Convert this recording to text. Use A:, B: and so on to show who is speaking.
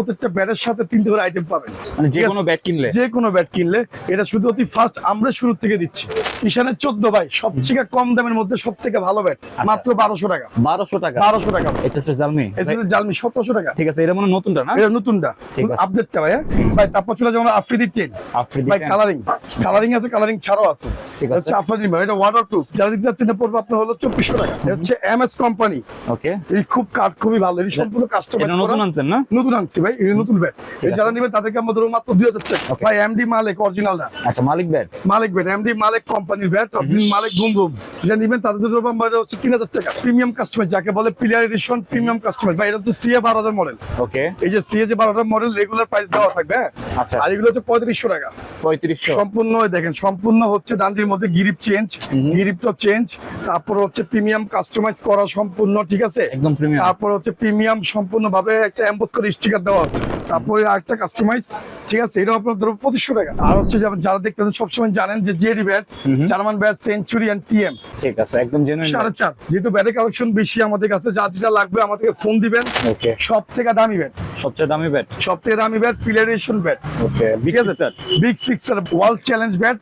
A: প্রত্যেকটা ব্যাটের সাথে তিনটে করে আইটেম পাবেন।
B: মানে যে কোনো ব্যাট কিনলে?
A: যে কোনো ব্যাট কিনলে এটা শুধু অতি ফার্স্ট আমরা শুরু থেকে দিচ্ছি। ঈশানের চোদ্দ ভাই সবথেকে কম দামের মধ্যে সব থেকে ভালো ব্যাট মাত্র বারোশো টাকা।
B: বারোশো টাকা?
A: বারোশো টাকা।
B: জালমি
A: জালমি সতেরোশো টাকা।
B: ঠিক আছে এটা মনে নতুনটা না?
A: এটা নতুনটা। আপডেটটা ভাই? ভাই তারপর চলে যাব আফ্রিদি টেন
B: আফ্রিদি
A: ভাই কালারিং কালারিং আছে কালারিং ছাড়াও আছে।
B: ঠিক আছে।
A: আফ্রিদি ভাই এটা ওয়াটার প্রুফ যারা দেখতে যাচ্ছেন এটা পড়বে আপনার হলো চব্বিশশো টাকা। এটা হচ্ছে এম এস কোম্পানি
B: ওকে
A: এই খুব কাঠ খুবই ভালো। এই সম্পূর্ণ কাস্টমাইজ
B: নতুন আনছেন না?
A: নতুন আনছি ভাই। এটা নতুন ব্যাট এই যারা নেবে তাদেরকে আমরা মাত্র দুই হাজার টাকা ভাই এমডি মালিক অরিজিনালটা
B: আচ্ছা Malik bat
A: Malik bat MD Malik কোম্পানির ব্যাট আপনি মালিক যেটা নিবেন তাদের আমরা হচ্ছে তিন হাজার টাকা। প্রিমিয়াম কাস্টমার যাকে বলে প্লেয়ার এডিশন প্রিমিয়াম কাস্টমার ভাই এটা হচ্ছে সিএ বারো হাজার মডেল
B: ওকে
A: এই যে সিএ যে বারো হাজার মডেল রেগুলার প্রাইস দেওয়া থাকবে হ্যাঁ?
B: আচ্ছা।
A: আর এগুলো হচ্ছে পঁয়ত্রিশশো টাকা।
B: পঁয়ত্রিশশো।
A: সম্পূর্ণ দেখেন সম্পূর্ণ হচ্ছে ডান্ডির মধ্যে গিরিপ চেঞ্জ গিরিপ তো চেঞ্জ তারপর হচ্ছে প্রিমিয়াম কাস্টমাইজ করা সম্পূর্ণ ঠিক আছে?
B: একদম প্রিমিয়াম
A: তারপর হচ্ছে প্রিমিয়াম সম্পূর্ণ ভাবে একটা এম্বোস করে স্টিকার দেওয়া আছে তারপরে আরেকটা কাস্টমাইজ ঠিক আছে? এটা আপনার ধরো পঁচিশশো টাকা। আর হচ্ছে যারা দেখতেছেন সবসময় জানেন যে JD bat German bat century and TM
B: ঠিক আছে একদম
A: সাড়ে চার। যেহেতু ব্যাটের কালেকশন বেশি আমাদের কাছে যা যেটা লাগবে আমাদেরকে ফোন দিবেন।
B: ওকে
A: সব থেকে দামি ব্যাট
B: সবচেয়ে দামি ব্যাট
A: সব থেকে দামি ব্যাট পিলারেশন ব্যাট
B: ওকে
A: ঠিক আছে? Big sixer world challenge bat